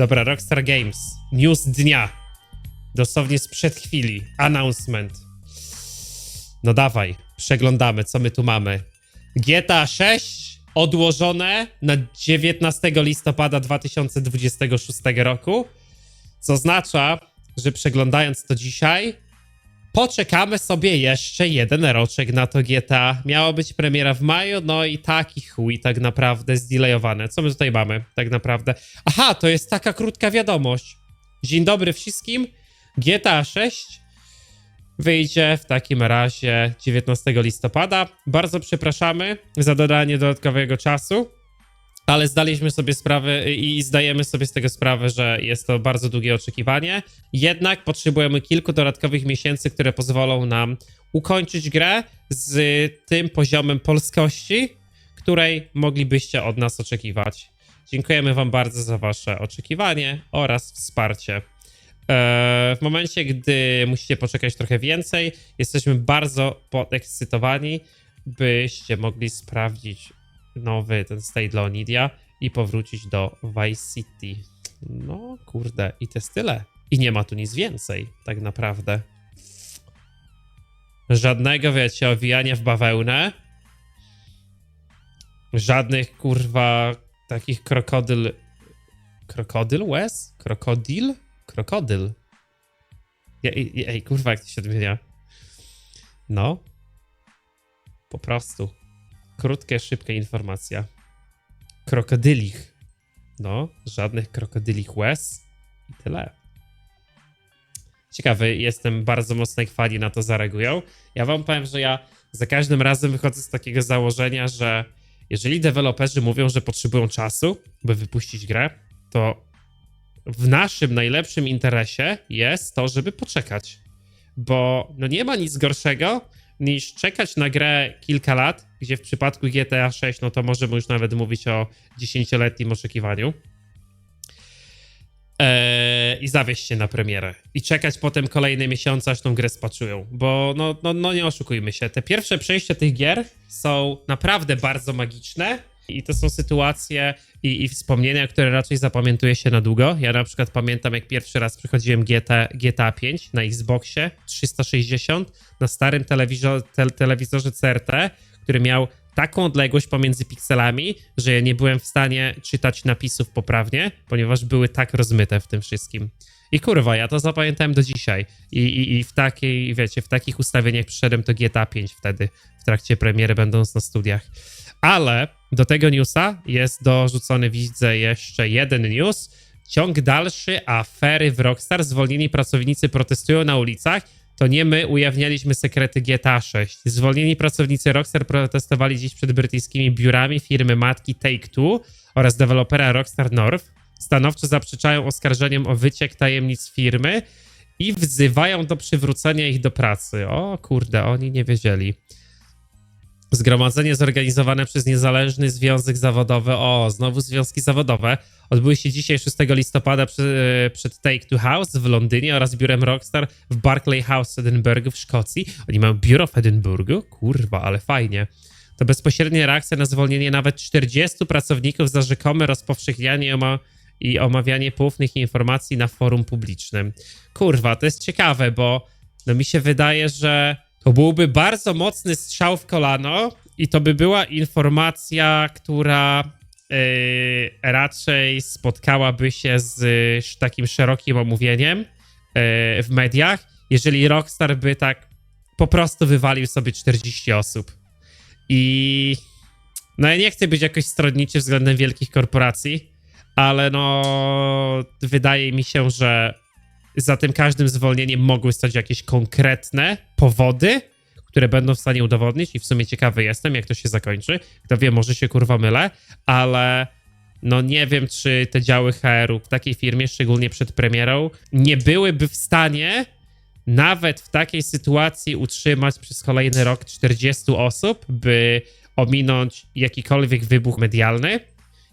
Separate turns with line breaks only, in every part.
Dobra, Rockstar Games. News dnia. Dosłownie sprzed chwili. Announcement. No dawaj, przeglądamy, co my tu mamy. GTA 6 odłożone na 19 listopada 2026 roku. Co oznacza, że przeglądając to dzisiaj, poczekamy sobie jeszcze jeden roczek na to GTA. Miała być premiera w maju, no i taki chuj tak naprawdę zdelayowane. Co my tutaj mamy tak naprawdę? Aha, to jest taka krótka wiadomość. Dzień dobry wszystkim. GTA 6 wyjdzie w takim razie 19 listopada. Bardzo przepraszamy za dodanie dodatkowego czasu, ale zdaliśmy sobie sprawę i zdajemy sobie z tego sprawę, że jest to bardzo długie oczekiwanie. Jednak potrzebujemy kilku dodatkowych miesięcy, które pozwolą nam ukończyć grę z tym poziomem polskości, której moglibyście od nas oczekiwać. Dziękujemy Wam bardzo za Wasze oczekiwanie oraz wsparcie. Eee, W momencie, gdy musicie poczekać trochę więcej, jesteśmy bardzo podekscytowani, byście mogli sprawdzić nowy ten state dla Onidia i powrócić do Vice City. No kurde, i to jest tyle. I nie ma tu nic więcej, tak naprawdę. Żadnego, wiecie, owijania w bawełnę. Żadnych, kurwa, takich krokodyl... Krokodyl łez? Krokodil? Krokodyl. Ej, ej, kurwa, jak to się odmienia? No. Po prostu. Krótka, szybka informacja. Krokodylich. No, żadnych krokodylich łez i tyle. Ciekawy, jestem bardzo mocno jak fani na to zareagują. Ja wam powiem, że ja za każdym razem wychodzę z takiego założenia, że jeżeli deweloperzy mówią, że potrzebują czasu, by wypuścić grę, to w naszym najlepszym interesie jest to, żeby poczekać. Bo no nie ma nic gorszego niż czekać na grę kilka lat, gdzie w przypadku GTA 6, no to możemy już nawet mówić o 10-letnim oczekiwaniu. Eee, I zawieść się na premierę. I czekać potem kolejne miesiące, aż tą grę spaczują. Bo no, no, no nie oszukujmy się, te pierwsze przejścia tych gier są naprawdę bardzo magiczne. I to są sytuacje i, i wspomnienia, które raczej zapamiętuje się na długo. Ja na przykład pamiętam, jak pierwszy raz przechodziłem GTA, GTA 5 na Xboxie 360 na starym te, telewizorze CRT, który miał taką odległość pomiędzy pikselami, że nie byłem w stanie czytać napisów poprawnie, ponieważ były tak rozmyte w tym wszystkim. I kurwa, ja to zapamiętałem do dzisiaj. I, i, i w takiej, wiecie, w takich ustawieniach przyszedłem do GTA 5 wtedy, w trakcie premiery, będąc na studiach. Ale do tego newsa jest dorzucony, widzę, jeszcze jeden news. Ciąg dalszy afery w Rockstar. Zwolnieni pracownicy protestują na ulicach. To nie my ujawnialiśmy sekrety GTA 6. Zwolnieni pracownicy Rockstar protestowali dziś przed brytyjskimi biurami firmy matki Take-Two oraz dewelopera Rockstar North. Stanowczo zaprzeczają oskarżeniom o wyciek tajemnic firmy i wzywają do przywrócenia ich do pracy. O kurde, oni nie wiedzieli. Zgromadzenie zorganizowane przez Niezależny Związek Zawodowy, o, znowu związki zawodowe, odbyły się dzisiaj 6 listopada przy, przed Take Two House w Londynie oraz biurem Rockstar w Barclay House w Edynburgu w Szkocji. Oni mają biuro w Edynburgu? Kurwa, ale fajnie. To bezpośrednia reakcja na zwolnienie nawet 40 pracowników za rzekome rozpowszechnianie oma- i omawianie poufnych informacji na forum publicznym. Kurwa, to jest ciekawe, bo no mi się wydaje, że to byłby bardzo mocny strzał w kolano i to by była informacja, która yy, raczej spotkałaby się z takim szerokim omówieniem yy, w mediach, jeżeli Rockstar by tak po prostu wywalił sobie 40 osób. I no ja nie chcę być jakoś stronniczy względem wielkich korporacji, ale no wydaje mi się, że za tym każdym zwolnieniem mogły stać jakieś konkretne powody, które będą w stanie udowodnić i w sumie ciekawy jestem, jak to się zakończy. Kto wie, może się kurwa mylę, ale no nie wiem, czy te działy HR-u w takiej firmie, szczególnie przed premierą, nie byłyby w stanie nawet w takiej sytuacji utrzymać przez kolejny rok 40 osób, by ominąć jakikolwiek wybuch medialny,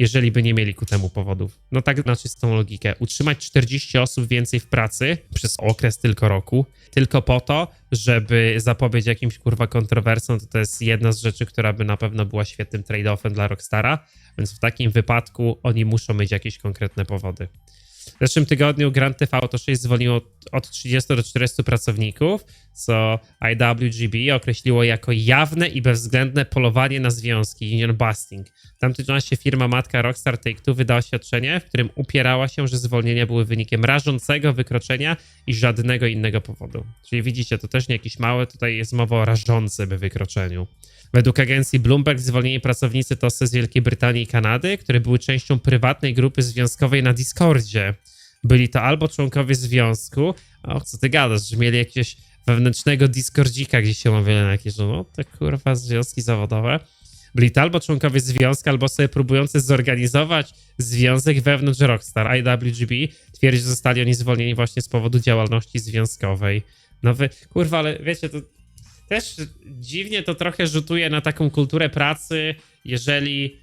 jeżeli by nie mieli ku temu powodów. No tak na czystą logikę. Utrzymać 40 osób więcej w pracy przez okres tylko roku, tylko po to, żeby zapobiec jakimś kurwa kontrowersjom, to to jest jedna z rzeczy, która by na pewno była świetnym trade-offem dla Rockstara, więc w takim wypadku oni muszą mieć jakieś konkretne powody. W zeszłym tygodniu Grand Theft Auto 6 zwolniło od 30 do 40 pracowników, co IWGB określiło jako jawne i bezwzględne polowanie na związki, union busting. W tamtym czasie firma matka Rockstar Take-Two wydała oświadczenie, w którym upierała się, że zwolnienia były wynikiem rażącego wykroczenia i żadnego innego powodu. Czyli widzicie, to też nie jakieś małe, tutaj jest mowa o rażącym wykroczeniu. Według agencji Bloomberg zwolnieni pracownicy to z Wielkiej Brytanii i Kanady, które były częścią prywatnej grupy związkowej na Discordzie. Byli to albo członkowie związku, o co ty gadasz, że mieli jakiegoś wewnętrznego Discordzika, gdzie się omawiali na jakieś, no te kurwa związki zawodowe. Byli to albo członkowie związku, albo sobie próbujący zorganizować związek wewnątrz Rockstar. IWGB twierdzi, że zostali oni zwolnieni właśnie z powodu działalności związkowej. No wy, kurwa, ale wiecie, to też dziwnie to trochę rzutuje na taką kulturę pracy, jeżeli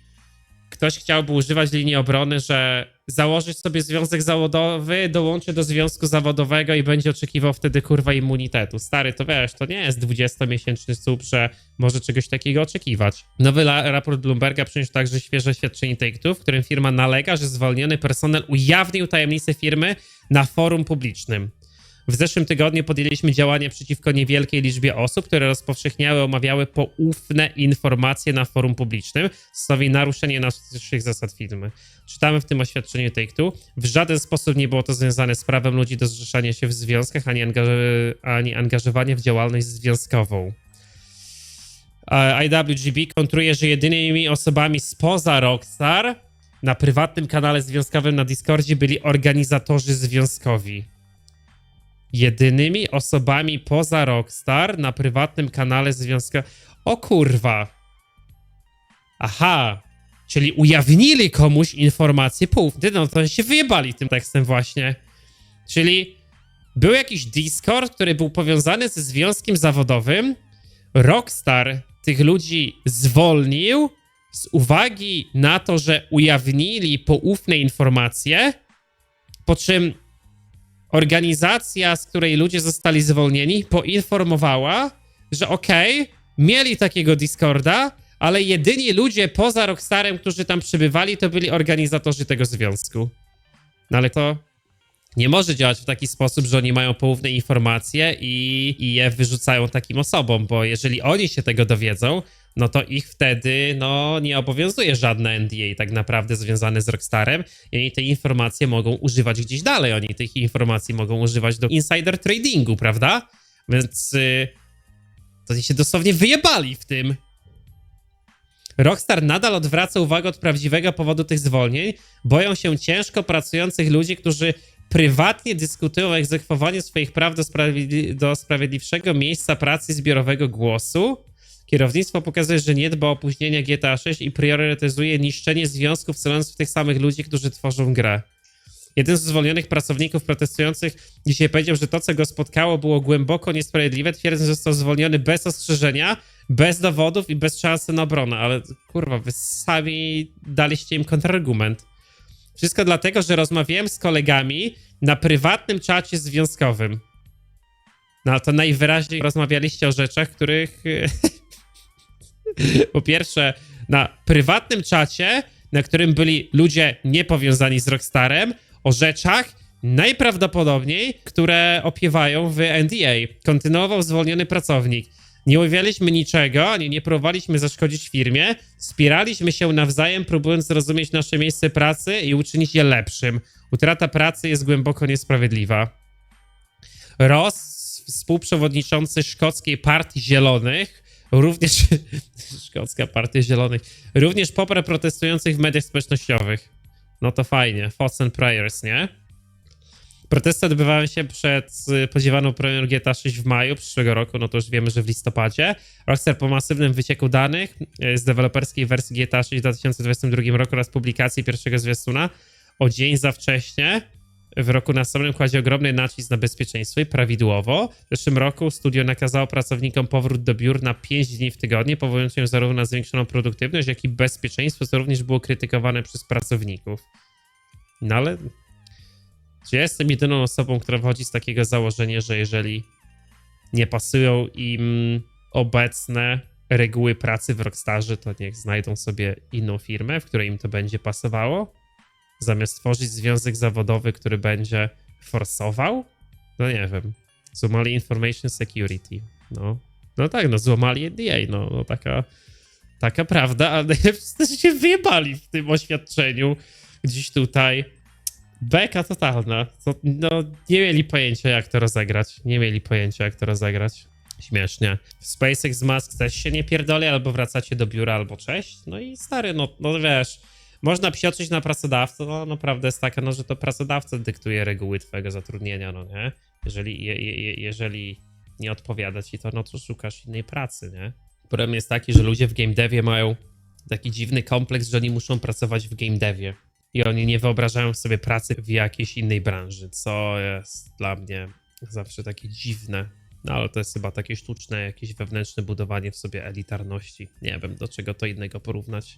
ktoś chciałby używać linii obrony, że założyć sobie związek zawodowy, dołączy do związku zawodowego i będzie oczekiwał wtedy kurwa immunitetu. Stary, to wiesz, to nie jest 20-miesięczny słup, że może czegoś takiego oczekiwać. Nowy raport Bloomberga przyniósł także świeże świadczenie Take-Two, w którym firma nalega, że zwolniony personel ujawnił tajemnice firmy na forum publicznym. W zeszłym tygodniu podjęliśmy działania przeciwko niewielkiej liczbie osób, które rozpowszechniały, omawiały poufne informacje na forum publicznym, stanowi naruszenie naszych zasad firmy. Czytamy w tym oświadczeniu Take-Two. W żaden sposób nie było to związane z prawem ludzi do zrzeszania się w związkach, ani, angaż- ani angażowanie w działalność związkową. IWGB kontruje, że jedynymi osobami spoza Rockstar na prywatnym kanale związkowym na Discordzie byli organizatorzy związkowi jedynymi osobami poza Rockstar na prywatnym kanale związka. O kurwa. Aha. Czyli ujawnili komuś informację poufne. No to się wyjebali tym tekstem właśnie. Czyli był jakiś Discord, który był powiązany ze związkiem zawodowym. Rockstar tych ludzi zwolnił z uwagi na to, że ujawnili poufne informacje, po czym organizacja, z której ludzie zostali zwolnieni, poinformowała, że okej, mieli takiego Discorda, ale jedyni ludzie poza Rockstarem, którzy tam przybywali, to byli organizatorzy tego związku. No ale to nie może działać w taki sposób, że oni mają poufne informacje i, i je wyrzucają takim osobom, bo jeżeli oni się tego dowiedzą, no to ich wtedy no, nie obowiązuje żadne NDA tak naprawdę związane z Rockstarem i oni te informacje mogą używać gdzieś dalej. Oni tych informacji mogą używać do insider tradingu, prawda? Więc yy, to się dosłownie wyjebali w tym. Rockstar nadal odwraca uwagę od prawdziwego powodu tych zwolnień. Boją się ciężko pracujących ludzi, którzy prywatnie dyskutują o egzekwowaniu swoich praw do, sprawiedli- do sprawiedliwszego miejsca pracy zbiorowego głosu. Kierownictwo pokazuje, że nie dba o opóźnienia GTA 6 i priorytetyzuje niszczenie związków, celując w tych samych ludzi, którzy tworzą grę. Jeden z zwolnionych pracowników protestujących dzisiaj powiedział, że to, co go spotkało, było głęboko niesprawiedliwe, twierdząc, że został zwolniony bez ostrzeżenia, bez dowodów i bez szansy na obronę. Ale kurwa, wy sami daliście im kontrargument. Wszystko dlatego, że rozmawiałem z kolegami na prywatnym czacie związkowym. No to najwyraźniej rozmawialiście o rzeczach, których po pierwsze, na prywatnym czacie, na którym byli ludzie niepowiązani z Rockstarem, o rzeczach najprawdopodobniej, które opiewają w NDA. Kontynuował zwolniony pracownik. Nie umawialiśmy niczego, ani nie próbowaliśmy zaszkodzić firmie. Wspieraliśmy się nawzajem, próbując zrozumieć nasze miejsce pracy i uczynić je lepszym. Utrata pracy jest głęboko niesprawiedliwa. Ross, współprzewodniczący szkockiej Partii Zielonych, również szkocka Partia Zielonych, również poprę protestujących w mediach społecznościowych. No to fajnie, thoughts and prayers, nie? Protesty odbywały się przed y, podziewaną premierą GTA 6 w maju przyszłego roku, no to już wiemy, że w listopadzie. Rockstar po masywnym wycieku danych y, z deweloperskiej wersji GTA 6 w 2022 roku oraz publikacji pierwszego zwiastuna o dzień za wcześnie w roku następnym kładzie ogromny nacisk na bezpieczeństwo i prawidłowo. W zeszłym roku studio nakazało pracownikom powrót do biur na 5 dni w tygodniu, powołując się zarówno na zwiększoną produktywność, jak i bezpieczeństwo, co również było krytykowane przez pracowników. No ale czy ja jestem jedyną osobą, która wychodzi z takiego założenia, że jeżeli nie pasują im obecne reguły pracy w Rockstarze, to niech znajdą sobie inną firmę, w której im to będzie pasowało? Zamiast tworzyć związek zawodowy, który będzie forsował? No nie wiem. Złamali Information Security. No, no tak, no złamali NDA, no, no taka, taka prawda, ale najlepsze się wyjebali w tym oświadczeniu gdzieś tutaj. Beka totalna. To, no, nie mieli pojęcia, jak to rozegrać. Nie mieli pojęcia, jak to rozegrać. Śmiesznie. W SpaceX Musk też się nie pierdoli, albo wracacie do biura, albo cześć. No i stary, no, no wiesz, można psioczyć na pracodawcę, no naprawdę jest taka, no, że to pracodawca dyktuje reguły twojego zatrudnienia, no nie? Jeżeli, je, je, jeżeli nie odpowiada ci to, no to szukasz innej pracy, nie? Problem jest taki, że ludzie w game devie mają taki dziwny kompleks, że oni muszą pracować w game devie. I oni nie wyobrażają sobie pracy w jakiejś innej branży, co jest dla mnie zawsze takie dziwne. No ale to jest chyba takie sztuczne, jakieś wewnętrzne budowanie w sobie elitarności. Nie wiem, do czego to innego porównać.